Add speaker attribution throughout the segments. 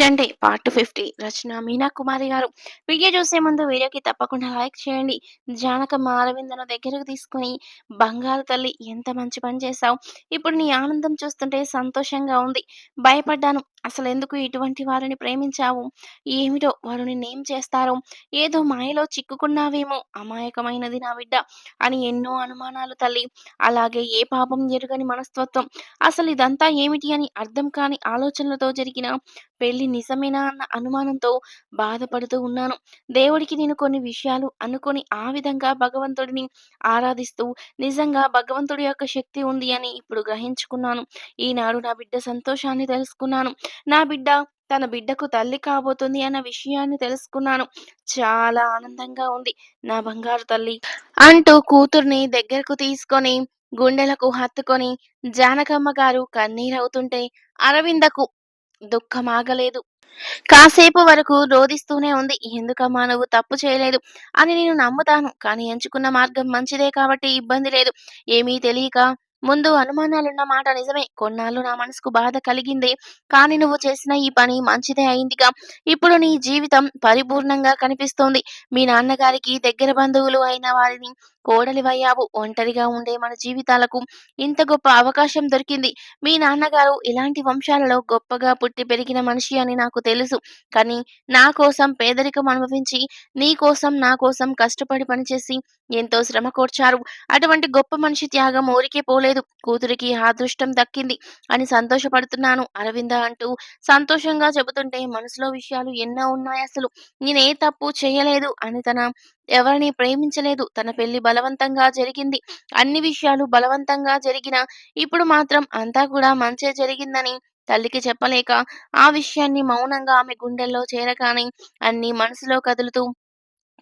Speaker 1: ఏంటంటే పార్ట్ 50 రచన మీనా కుమారి గారు. వీడియో చూసే ముందు వీడియోకి తప్పకుండా లైక్ చేయండి. జానక అరవిందను దగ్గరకు తీసుకొని బంగారు తల్లి ఎంత మంచి పని చేశావు. ఇప్పుడు నీ ఆనందం చూస్తుంటే సంతోషంగా ఉంది. భయపడ్డాను. అసలెందుకు ఇటువంటి వారిని ప్రేమించావు? ఏమిటో వారు నిన్నేం చేస్తారో? ఏదో మాయలో చిక్కుకున్నావేమో అమాయకమైనది నా బిడ్డ అని ఎన్నో అనుమానాలు తల్లి. అలాగే ఏ పాపం జరగని మనస్తత్వం. అసలు ఇదంతా ఏమిటి అని అర్థం కాని ఆలోచనలతో జరిగిన పెళ్ళి నిజమేనా అన్న అనుమానంతో బాధపడుతూ ఉన్నాను. దేవుడికి నేను కొన్ని విషయాలు అనుకొని ఆ విధంగా భగవంతుడిని ఆరాధిస్తూ నిజంగా భగవంతుడి యొక్క శక్తి ఉంది అని ఇప్పుడు గ్రహించుకున్నాను. ఈనాడు నా బిడ్డ సంతోషాన్ని తెలుసుకున్నాను. నా బిడ్డ తన బిడ్డకు తల్లి కాబోతుంది అన్న విషయాన్ని తెలుసుకున్నాను. చాలా ఆనందంగా ఉంది. నా బంగారు తల్లి అంటూ కూతుర్ని దగ్గరకు తీసుకొని గుండెలకు హత్తుకొని జానకమ్మ గారు కన్నీరవుతుంటే అరవిందకు దుఃఖమాగలేదు. కాసేపు వరకు రోదిస్తూనే ఉంది. ఎందుకమ్మా నువ్వు తప్పు చేయలేదు అని నేను నమ్ముతాను. కానీ ఎంచుకున్న మార్గం మంచిదే కాబట్టి ఇబ్బంది లేదు. ఏమీ తెలియక ముందు అనుమానాలున్న మాట నిజమే. కొన్నాళ్ళు నా మనసుకు బాధ కలిగింది కానీ నువ్వు చేసిన ఈ పని మంచిదే అయిందిగా. ఇప్పుడు నీ జీవితం పరిపూర్ణంగా కనిపిస్తోంది. మీ నాన్నగారికి దగ్గర బంధువులు అయిన వారిని కోడలివయ్యావు. ఒంటరిగా ఉండే మన జీవితాలకు ఇంత గొప్ప అవకాశం దొరికింది. మీ నాన్నగారు ఇలాంటి వంశాలలో గొప్పగా పుట్టి పెరిగిన మనిషి అని నాకు తెలుసు. కానీ నా కోసం పేదరికం అనుభవించి నీ కోసం నా కోసం కష్టపడి పనిచేసి ఎంతో శ్రమ కోర్చారు. అటువంటి గొప్ప మనిషి త్యాగం ఊరికే పోలేదు. కూతురికి అదృష్టం దక్కింది అని సంతోషపడుతున్నాను అరవింద అంటూ సంతోషంగా చెబుతుంటే మనసులో విషయాలు ఎన్నో ఉన్నాయి అసలు నేనే తప్పు చేయలేదు అని తన ఎవరిని ప్రేమించలేదు. తన పెళ్ళి బలవంతంగా జరిగింది. అన్ని విషయాలు బలవంతంగా జరిగినా ఇప్పుడు మాత్రం అంతా కూడా మంచే జరిగిందని తల్లికి చెప్పలేక ఆ విషయాన్ని మౌనంగా ఆమె గుండెల్లో చేరగానే అన్ని మనసులో కదులుతూ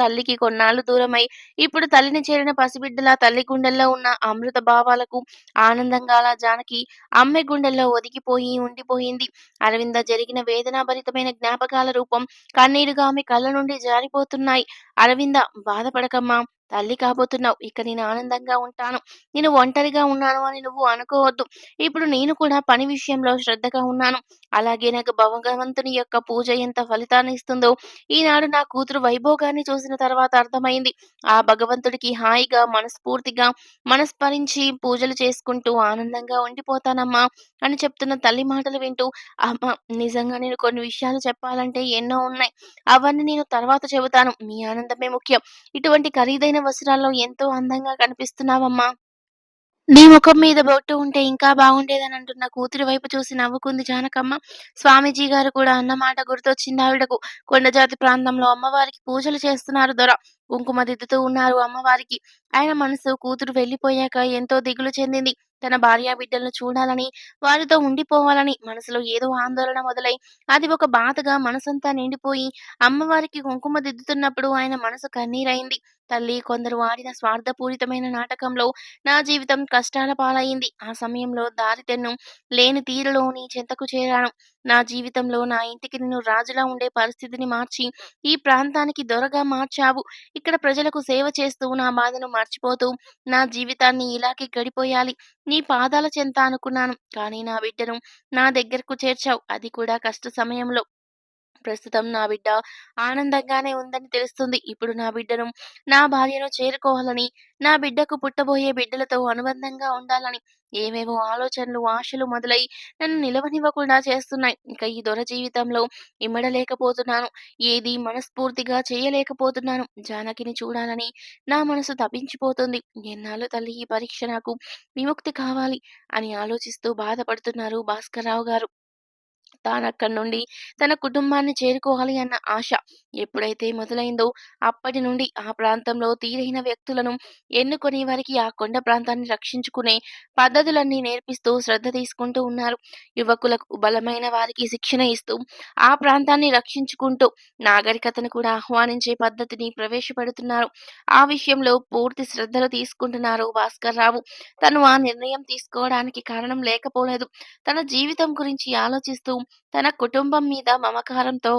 Speaker 1: తల్లికి కొన్నాళ్ళు దూరమై ఇప్పుడు తల్లిని చేరిన పసిబిడ్డలా తల్లి గుండెల్లో ఉన్న అమృత భావాలకు ఆనందంగా అలా జానకి అమ్మె గుండెల్లో ఒదిగిపోయి ఉండిపోయింది. అరవింద జరిగిన వేదనాభరితమైన జ్ఞాపకాల రూపం కన్నీరుగా ఆమె కళ్ళ నుండి జారిపోతున్నాయి. అరవింద బాధపడకమ్మా తల్లి కాబోతున్నావు. ఇక నేను ఆనందంగా ఉంటాను. నేను ఒంటరిగా ఉన్నాను అని నువ్వు అనుకోవద్దు. ఇప్పుడు నేను కూడా పని విషయంలో శ్రద్ధగా ఉన్నాను. అలాగే నాకు భగవంతుని యొక్క పూజ ఎంత ఫలితాన్ని ఇస్తుందో ఈనాడు నా కూతురు వైభోగాన్ని చూసిన తర్వాత అర్థమైంది. ఆ భగవంతుడికి హాయిగా మనస్ఫూర్తిగా మనస్మరించి పూజలు చేసుకుంటూ ఆనందంగా ఉండిపోతానమ్మా అని చెప్తున్న తల్లి మాటలు వింటూ అమ్మ నిజంగా నేను కొన్ని విషయాలు చెప్పాలంటే ఎన్నో ఉన్నాయి. అవన్నీ నేను తర్వాత చెబుతాను. మీ ఆనందమే ముఖ్యం. ఇటువంటి ఖరీదైన వస్త్రాల్లో ఎంతో అందంగా కనిపిస్తున్నావమ్మా. నీ ముఖం మీద బొట్టు ఉంటే ఇంకా బాగుండేదని అంటున్న కూతురి వైపు చూసి నవ్వుకుంది జానకమ్మ. స్వామీజీ గారు కూడా అన్నమాట గుర్తొచ్చిందావిడకు. కొండజాతి ప్రాంతంలో అమ్మవారికి పూజలు చేస్తున్నారు దొర. కుంకుమ దిద్దుతూ ఉన్నారు అమ్మవారికి. ఆయన మనసు కూతురు వెళ్ళిపోయాక ఎంతో దిగులు చెందింది. తన భార్యాబిడ్డలను చూడాలని, వారితో ఉండిపోవాలని మనసులో ఏదో ఆందోళన మొదలై అది ఒక బాధగా మనసంతా నిండిపోయి అమ్మవారికి కుంకుమ దిద్దుతున్నప్పుడు ఆయన మనసు కన్నీరైంది తల్లి కొందరు ఆడిన స్వార్థపూరితమైన నాటకంలో నా జీవితం కష్టాల పాలయింది. ఆ సమయంలో దారితెన్ను లేని తీరులో నీ చెంతకు చేరాను. నా జీవితంలో నా ఇంటికి నిన్ను రాజులా ఉండే పరిస్థితిని మార్చి ఈ ప్రాంతానికి దొరగా మార్చావు. ఇక్కడ ప్రజలకు సేవ చేస్తూ నా బాధను మర్చిపోతూ నా జీవితాన్ని ఇలాగే గడిపోయాలి. నీ పాదాల చెంత అనుకున్నాను. కానీ నా బిడ్డను నా దగ్గరకు చేర్చావు. అది కూడా కష్ట సమయంలో. ప్రస్తుతం నా బిడ్డ ఆనందంగానే ఉందని తెలుస్తుంది. ఇప్పుడు నా బిడ్డను, నా భార్యను చేరుకోవాలని, నా బిడ్డకు పుట్టబోయే బిడ్డలతో అనుబంధంగా ఉండాలని ఏవేవో ఆలోచనలు, ఆశలు మొదలై నన్ను నిలవనివ్వకుండా చేస్తున్నాయి. ఇక ఈ దొర జీవితంలో ఇమ్మడలేకపోతున్నాను ఏది మనస్ఫూర్తిగా చేయలేకపోతున్నాను. జానకిని చూడాలని నా మనసు తపించిపోతుంది. ఎన్నాళ్ళు తల్లి ఈ పరీక్ష నాకు విముక్తి కావాలి అని ఆలోచిస్తూ బాధపడుతున్నారు భాస్కర్రావు గారు. తానక్కడి నుండి తన కుటుంబాన్ని చేరుకోవాలి అన్న ఆశ ఎప్పుడైతే మొదలైందో అప్పటి నుండి ఆ ప్రాంతంలో తీరైన వ్యక్తులను ఎన్నుకొని వారికి ఆ కొండ ప్రాంతాన్ని రక్షించుకునే పద్ధతులన్నీ నేర్పిస్తూ శ్రద్ధ తీసుకుంటూ ఉన్నారు. యువకులకు బలమైన వారికి శిక్షణ ఇస్తూ ఆ ప్రాంతాన్ని రక్షించుకుంటూ నాగరికతను కూడా ఆహ్వానించే పద్ధతిని ప్రవేశపెడుతున్నారు. ఆ విషయంలో పూర్తి శ్రద్ధలు తీసుకుంటున్నారు భాస్కర్రావు. తను ఆ నిర్ణయం తీసుకోవడానికి కారణం లేకపోలేదు. తన జీవితం గురించి ఆలోచిస్తూ తన కుటుంబం మీద మమకారంతో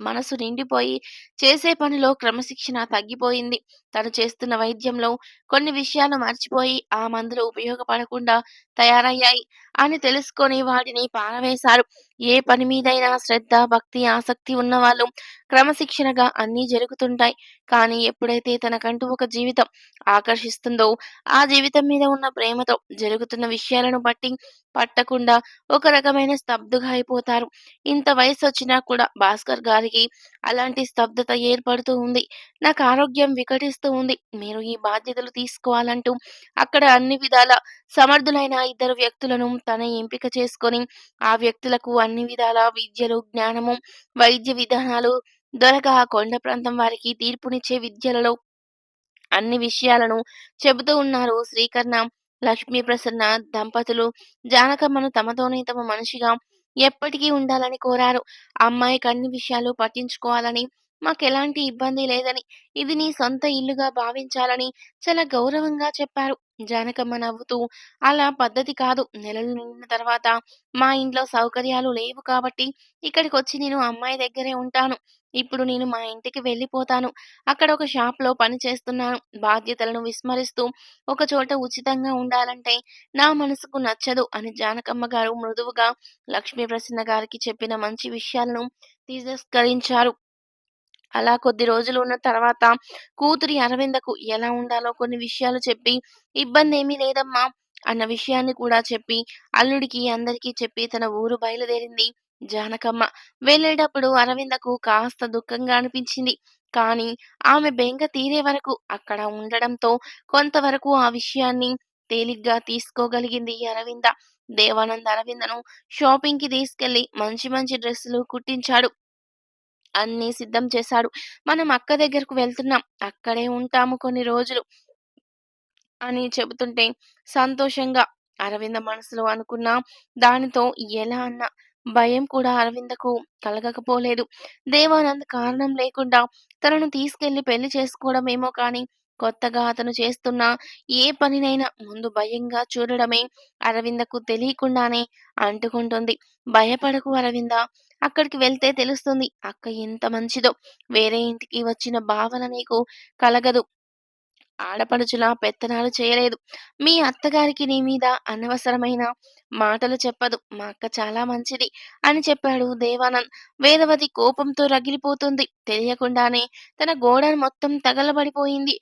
Speaker 1: మనసు నిండిపోయి చేసే పనిలో క్రమశిక్షణ తగ్గిపోయింది. తను చేస్తున్న వైద్యంలో కొన్ని విషయాలు మర్చిపోయి ఆ మందులు ఉపయోగపడకుండా తయారయ్యాయి అని తెలుసుకొని వాటిని పారవేశారు. ఏ పని మీదైనా శ్రద్ధ, భక్తి, ఆసక్తి ఉన్నవాళ్ళు క్రమశిక్షణగా అన్నీ జరుగుతుంటాయి. కానీ ఎప్పుడైతే తనకంటూ ఒక జీవితం ఆకర్షిస్తుందో, ఆ జీవితం మీద ఉన్న ప్రేమతో జరుగుతున్న విషయాలను బట్టి పట్టకుండా ఒక రకమైన స్తబ్దుగా అయిపోతారు. ఇంత వయసు వచ్చినా కూడా భాస్కర్ గారికి అలాంటి స్తబ్దత ఏర్పడుతూ ఉంది. నాకు ఆరోగ్యం వికటిస్తూ ఉంది. మీరు ఈ బాధ్యతలు తీసుకోవాలంటూ అక్కడ అన్ని విధాల సమర్థులైన ఇద్దరు వ్యక్తులను తన ఎంపిక చేసుకొని, ఆ వ్యక్తులకు అన్ని విధాల విద్యలు, జ్ఞానము, వైద్య విధానాలు దొరక కొండ ప్రాంతం వారికి తీర్పునిచ్చే విద్యలలో అన్ని విషయాలను చెబుతూ ఉన్నారు శ్రీకర్ణ, లక్ష్మీప్రసన్న దంపతులు. జానకమ్మను తమతోనే తమ మనిషిగా ఎప్పటికీ ఉండాలని కోరారు. అమ్మాయికి అన్ని విషయాలు పట్టించుకోవాలని, మాకెలాంటి ఇబ్బంది లేదని, ఇది నీ సొంత ఇల్లుగా భావించాలని చాలా గౌరవంగా చెప్పారు. జానకమ్మ నవ్వుతూ, అలా పద్ధతి కాదు. నెలలు నిండిన తర్వాత మా ఇంట్లో సౌకర్యాలు లేవు కాబట్టి ఇక్కడికి వచ్చి నేను అమ్మాయి దగ్గరే ఉంటాను. ఇప్పుడు నేను మా ఇంటికి వెళ్ళిపోతాను. అక్కడ ఒక షాప్‌లో పని చేస్తున్నాను. బాధ్యతలను విస్మరిస్తూ ఒక చోట ఉచితంగా ఉండాలంటే నా మనసుకు నచ్చదు అని జానకమ్మ గారు మృదువుగా లక్ష్మీప్రసన్న గారికి చెప్పిన మంచి విషయాలను తిరస్కరించారు. అలా కొద్ది రోజులు ఉన్న తర్వాత కూతురి అరవిందకు ఎలా ఉండాలో కొన్ని విషయాలు చెప్పి, ఇబ్బంది ఏమీ లేదమ్మా అన్న విషయాన్ని కూడా చెప్పి, అల్లుడికి అందరికీ చెప్పి తన ఊరు బయలుదేరింది జానకమ్మ. వెళ్ళేటప్పుడు అరవిందకు కాస్త దుఃఖంగా అనిపించింది. కానీ ఆమె బెంగ తీరే వరకు అక్కడ ఉండడంతో కొంతవరకు ఆ విషయాన్ని తేలిగ్గా తీసుకోగలిగింది అరవింద. దేవానంద్ అరవిందను షాపింగ్‌కి తీసుకెళ్ళి మంచి మంచి డ్రెస్సులు కుట్టించాడు. అన్నీ సిద్ధం చేశాడు. మనం అక్క దగ్గరకు వెళ్తున్నాం. అక్కడే ఉంటాము కొన్ని రోజులు అని చెబుతుంటే సంతోషంగా అరవింద మనసులో అనుకున్న దానితో ఎలా అన్న భయం కూడా అరవిందకు కలగకపోలేదు. దేవానంద్ కారణం లేకుండా తనను తీసుకెళ్ళి పెళ్ళి చేసుకోవడమేమో కానీ కొత్తగా అతను చేస్తున్న ఏ పనినైనా ముందు భయంగా చూడడమే అరవిందకు తెలియకుండానే అంటుకుంటుంది. భయపడకు అరవింద. అక్కడికి వెళ్తే తెలుస్తుంది అక్క ఎంత మంచిదో. వేరే ఇంటికి వచ్చిన భావన నీకు కలగదు. ఆడపడుచులా పెత్తనాలు చేయలేదు. మీ అత్తగారికి నీ మీద అనవసరమైన మాటలు చెప్పదు. మా అక్క చాలా మంచిది అని చెప్పాడు దేవానంద్. వేదవతి కోపంతో రగిలిపోతుంది. తెలియకుండానే తన గోడ మొత్తం తగలబడిపోయింది.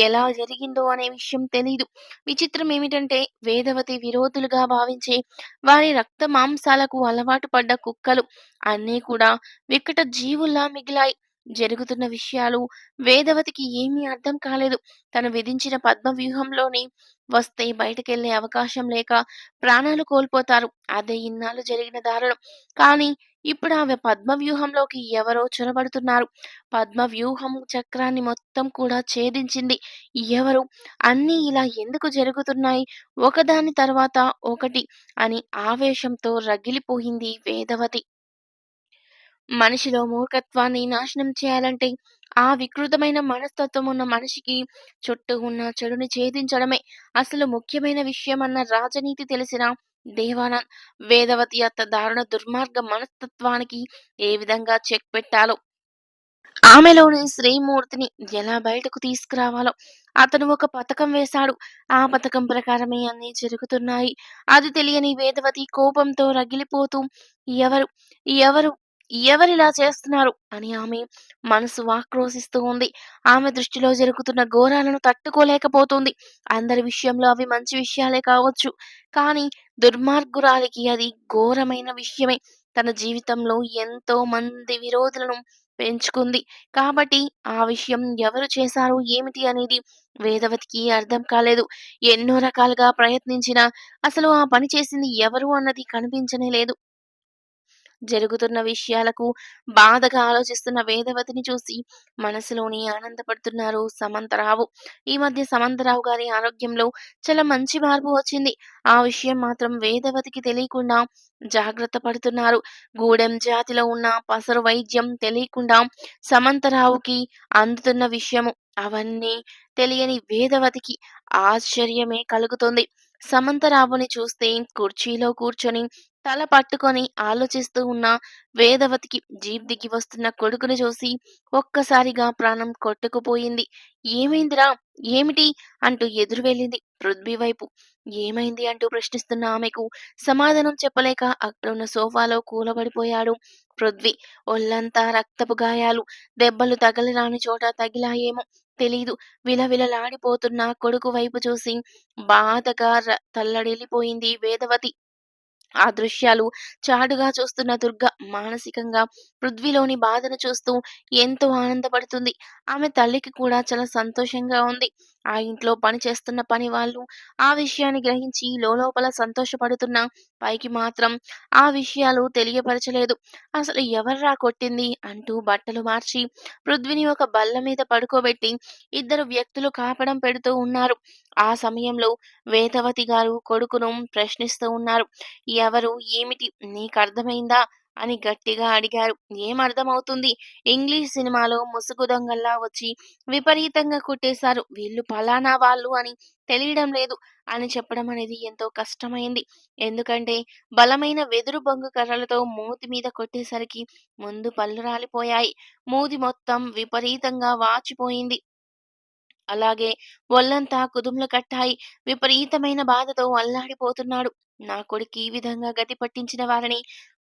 Speaker 1: ఎలా జరిగిందో అనే విషయం తెలీదు. విచిత్రం ఏమిటంటే వేదవతి విరోధులుగా భావించే వారి రక్త మాంసాలకు అలవాటు పడ్డ కుక్కలు అన్నీ కూడా వికట జీవుల్లా మిగిలాయి. జరుగుతున్న విషయాలు వేదవతికి ఏమీ అర్థం కాలేదు. తను విధించిన పద్మ వ్యూహంలోని వస్తే బయటకెళ్ళే అవకాశం లేక ప్రాణాలు కోల్పోతారు. అదే ఇన్నాళ్ళు జరిగిన దారుణం. కానీ ఇప్పుడు ఆమె పద్మ వ్యూహంలోకి ఎవరో చొరబడుతున్నారు. పద్మ వ్యూహం చక్రాన్ని మొత్తం కూడా ఛేదించింది. ఎవరు? అన్నీ ఇలా ఎందుకు జరుగుతున్నాయి? ఒకదాని తర్వాత ఒకటి అని ఆవేశంతో రగిలిపోయింది వేదవతి. మనిషిలో మూర్ఖత్వాన్ని నాశనం చేయాలంటే ఆ వికృతమైన మనస్తత్వం ఉన్న మనిషికి చుట్టూ ఉన్న చెడుని ఛేదించడమే అసలు ముఖ్యమైన విషయం అన్న రాజనీతి తెలిసిన దేవానంద్ వేదవతి అత్త దారుణ దుర్మార్గ మనస్తత్వానికి ఏ విధంగా చెక్ పెట్టాలో ఆమెలోని శ్రీమూర్తిని ఎలా బయటకు తీసుకురావాలో అతను ఒక పథకం వేశాడు. ఆ పథకం ప్రకారమే అన్నీ జరుగుతున్నాయి. అది తెలియని వేదవతి కోపంతో రగిలిపోతూ ఎవరు? ఎవరు? ఎవరిలా చేస్తున్నారు? అని ఆమె మనసు ఆక్రోశిస్తూ ఉంది. ఆమె దృష్టిలో జరుగుతున్న ఘోరాలను తట్టుకోలేకపోతుంది. అందరి విషయంలో అవి మంచి విషయాలే కావచ్చు. కానీ దుర్మార్గురాలికి అది ఘోరమైన విషయమే. తన జీవితంలో ఎంతో మంది విరోధులను పెంచుకుంది. కాబట్టి ఆ విషయం ఎవరు చేశారు? ఏమిటి? అనేది వేదవతికి అర్థం కాలేదు. ఎన్నో రకాలుగా ప్రయత్నించినా అసలు ఆ పని చేసింది ఎవరు అన్నది కనిపించనే లేదు. జరుగుతున్న విషయాలకు బాధగా ఆలోచిస్తున్న వేదవతిని చూసి మనసులోని ఆనందపడుతున్నారు సమంతరావు. ఈ మధ్య సమంతరావు గారి ఆరోగ్యంలో చాలా మంచి మార్పు వచ్చింది. ఆ విషయం మాత్రం వేదవతికి తెలియకుండా జాగ్రత్త పడుతున్నారు. గూడెం జాతిలో ఉన్న పసరు వైద్యం తెలియకుండా సమంతరావుకి అందుతున్న విషయము అవన్నీ తెలియని వేదవతికి ఆశ్చర్యమే కలుగుతుంది. సమంతరావుని చూస్తే కుర్చీలో కూర్చొని తల పట్టుకొని ఆలోచిస్తూ ఉన్న వేదవతికి జీప్ దిగి వస్తున్న కొడుకుని చూసి ఒక్కసారిగా ప్రాణం కొట్టుకుపోయింది. ఏమైందిరా? ఏమిటి? అంటూ ఎదురు వెళ్ళింది పృథ్వీ వైపు. ఏమైంది? అంటూ ప్రశ్నిస్తున్న ఆమెకు సమాధానం చెప్పలేక అక్కడ ఉన్న సోఫాలో కూలబడిపోయాడు పృథ్వీ. ఒళ్ళంతా రక్తపు గాయాలు దెబ్బలు తగలరాని చోట తగిలాయేమో తెలీదు. విలవిలలాడిపోతున్న కొడుకు వైపు చూసి బాధగా ర- తల్లడిల్లిపోయింది వేదవతి. ఆ దృశ్యాలు చాటుగా చూస్తున్న దుర్గ మానసికంగా పృథ్వీలోని బాధను చూస్తూ ఎంతో ఆనందపడుతుంది. ఆమె తల్లికి కూడా చాలా సంతోషంగా ఉంది. ఆ ఇంట్లో పని చేస్తున్న పని వాళ్ళు ఆ విషయాన్ని గ్రహించి లోపల సంతోషపడుతున్నా పైకి మాత్రం ఆ విషయాలు తెలియపరచలేదు. అసలు ఎవర్రా కొట్టింది అంటూ బట్టలు మార్చి పృథ్వీని ఒక బల్ల మీద పడుకోబెట్టి ఇద్దరు వ్యక్తులు కాపడం పెడుతూ ఉన్నారు. ఆ సమయంలో వేదవతి గారు కొడుకును ప్రశ్నిస్తూ ఉన్నారు. ఎవరు? ఏమిటి? నీకు అర్థమైందా? అని గట్టిగా అడిగారు. ఏం ఇంగ్లీష్ సినిమాలో ముసుగు దొంగల్లా వచ్చి విపరీతంగా కొట్టేశారు. వీళ్ళు పలానా వాళ్ళు అని తెలియడం లేదు అని చెప్పడం అనేది ఎంతో కష్టమైంది. ఎందుకంటే బలమైన వెదురు బొంగు కర్రలతో మూతి మీద కొట్టేసరికి ముందు పళ్ళు రాలిపోయాయి. మూతి మొత్తం విపరీతంగా వాచిపోయింది. అలాగే ఒళ్ళంతా కుదుములు కట్టాయి. విపరీతమైన బాధతో అల్లాడిపోతున్నాడు. నా కొడుకు ఈ విధంగా గతి పట్టించిన వారిని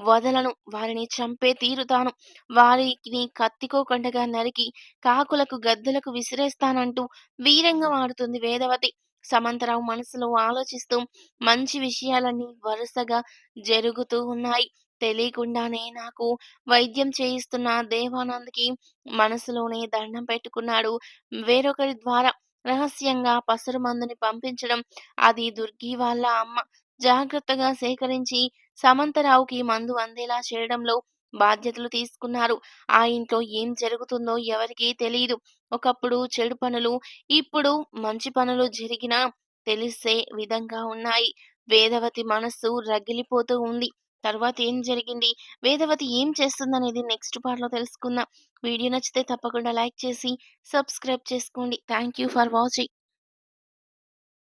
Speaker 1: వదలను వారిని చంపే తీరుతాను. వారిని కత్తికోకొండగా నరికి కాకులకు గద్దలకు విసిరేస్తానంటూ వీరంగా ఆడుతుంది వేదవతి. సమంతరావు మనసులో ఆలోచిస్తూ మంచి విషయాలన్నీ వరుసగా జరుగుతూ ఉన్నాయి. తెలియకుండానే నాకు వైద్యం చేయిస్తున్న దేవానంద్కి మనసులోనే దండం పెట్టుకున్నాడు వేరొకరి ద్వారా. రహస్యంగా పసరు మందుని పంపించడం అది దుర్గి వాళ్ళ అమ్మ. జాగ్రత్తగా సేకరించి సమంతరావుకి మందు అందేలా చేయడంలో బాధ్యతలు తీసుకున్నారు. ఆ ఇంట్లో ఏం జరుగుతుందో ఎవరికీ తెలియదు ఒకప్పుడు చెడు పనులు ఇప్పుడు మంచి పనులు జరిగినా తెలిసే విధంగా ఉన్నాయి. వేదవతి మనస్సు రగిలిపోతూ ఉంది. తర్వాత ఏం జరిగింది? వేదవతి ఏం చేస్తుందనేది నెక్స్ట్ పార్ట్లో తెలుసుకుందాం. వీడియో నచ్చితే తప్పకుండా లైక్ చేసి సబ్స్క్రైబ్ చేసుకోండి. Thank you for watching.